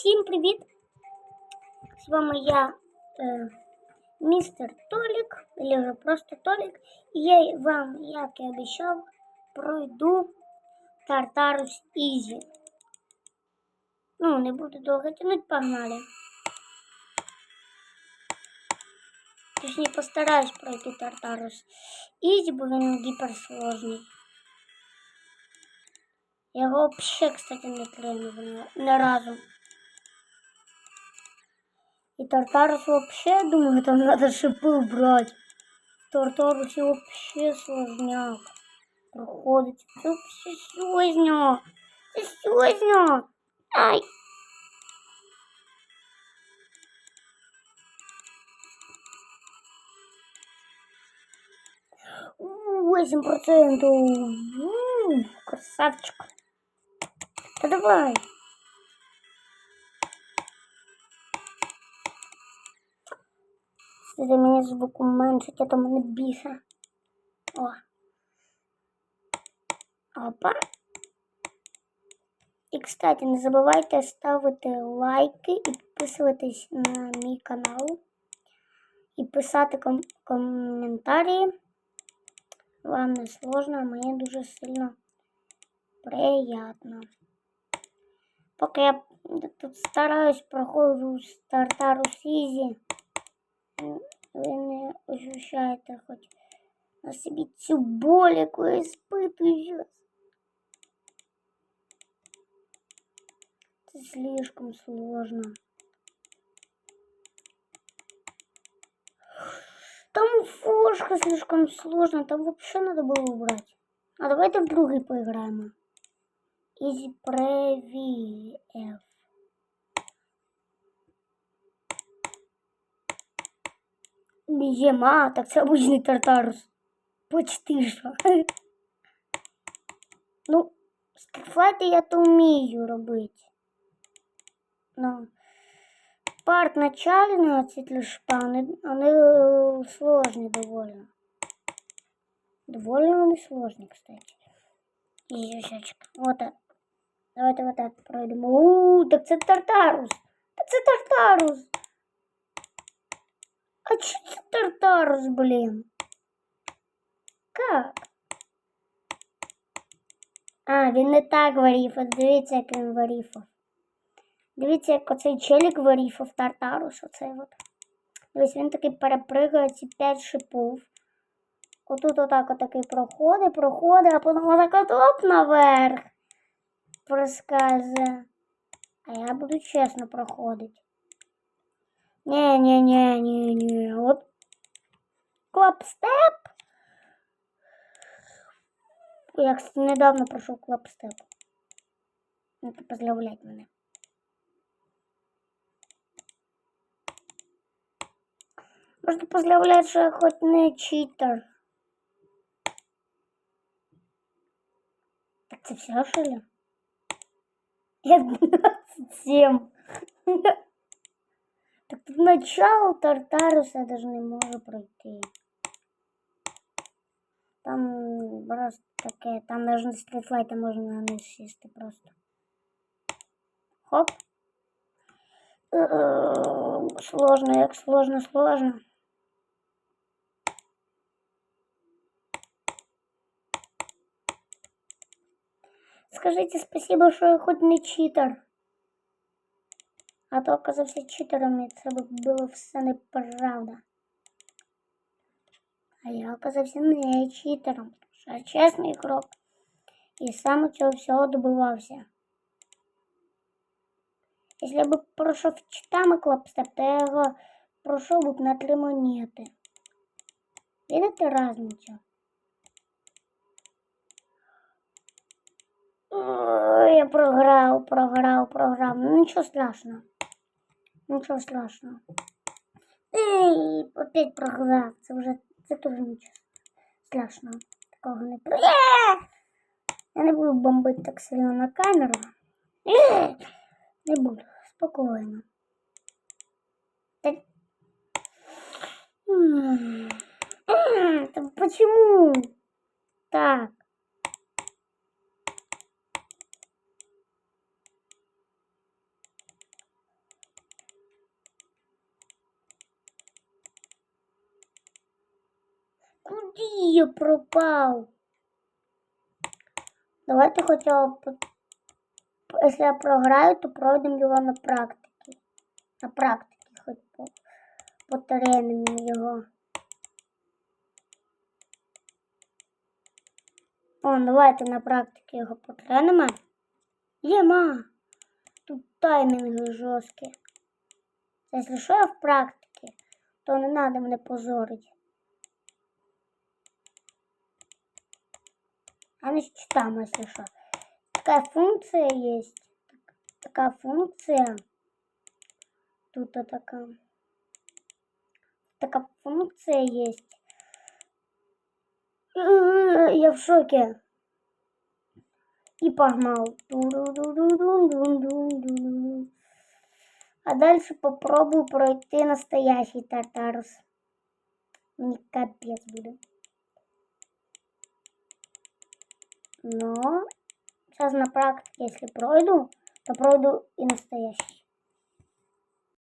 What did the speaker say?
Всім привіт! З вами я, е, містер Толік, або просто Толік. І я вам, як і обіцяв, пройду Тартарус Ізі. Ну, не буду довго тянуть, погнали. Точніше, постараюсь пройти Тартарус Ізі, бо він гіперсложний. Я его вообще, кстати, не тренил ни, ни разу. И Тартарус вообще, думаю, там надо шипы убрать. В Тартарусе вообще сложняк. Проходить. Это вообще сложно. Сложно. Ай. Восемь процентов. Красавчик. Да давай. Це мені звук уменьшить, а то мене біса. О. Опа. І, кстати, не забувайте ставити лайки і підписуватись на мій канал. І писати ком коментарі. Вам не сложно, а мені дуже сильно приятно. Поки я тут стараюсь проходжу стартару Сізі, ощущаєте хоч на собі цю боль, яку я испытую. Это слишком сложно. Там фошка слишком сложно, там вообще надо было убрать. А давайте в другий поиграем. Easy Previ F. Біжема, так це обычный Тартарус. Почти що. Ну, стрітфайти я то вмію робити. Ну, парт начальний, а ці тлішпа, вони, сложні доволі. Доволі вони сложні, кстати. Єжечка. Вот так. Давайте вот так пройдемо. Ууу, так це Тартарус. Так це Тартарус. Тартарус, блін? Как? А, він не так варіфав. Дивіться, як він варіфав. Дивіться, як оцей челік варіфав Тартарус. Оцей от. Дивись, він такий перепригає ці 5 шипов. Отут отак отакий проходить, проходить, а потім отак от оп наверх проскальзує. А я буду чесно проходити. Не-не-не-не-не. От клапстеп. Я, кстати, недавно пройшов клапстеп. Это поздравлять мене. Можна поздравляти, що я хоч не читер. Так це все, що ли? Я 27. Так тут начало Тартаруса я даже не можу пройти. Там просто таке, там даже на стрітлайта можна не сісти просто. Хоп. Е-е, Сложно, як сложно, сложно. Скажите спасибо, що я хоч не читер. А то оказався читером, і це б було все неправда. А я оказався не читером, я чесний ігрок. І сам цього всього добивався. Якщо я б пройшов читами клапстеп, то я його пройшов би на три монети. Видите разницю? Ой, я програв, програв, програв. Ну нічого страшного. Нічого страшного. Ей, опять програв. Це вже це теж нічого страшного. Такого не про. Е! Я не буду бомбити так сильно на камеру. Е! Не буду. Спокійно. Почему? Так. Я пропав. Давайте хоча б, якщо я програю, то пройдемо його на практиці. На практиці хоч по, потренимо його. О, давайте на практиці його потренимо. Єма! Тут таймінги жорсткі. Якщо що я в практиці, то не треба мене позорити. А не читаем, если что. Такая функция есть. Такая функция. Тут а такая. Такая функция есть. Я в шоке. И погнал. А дальше попробую пройти настоящий Тартарус. Мне капец будет. Но сейчас на практике, если пройду, то пройду и настоящий.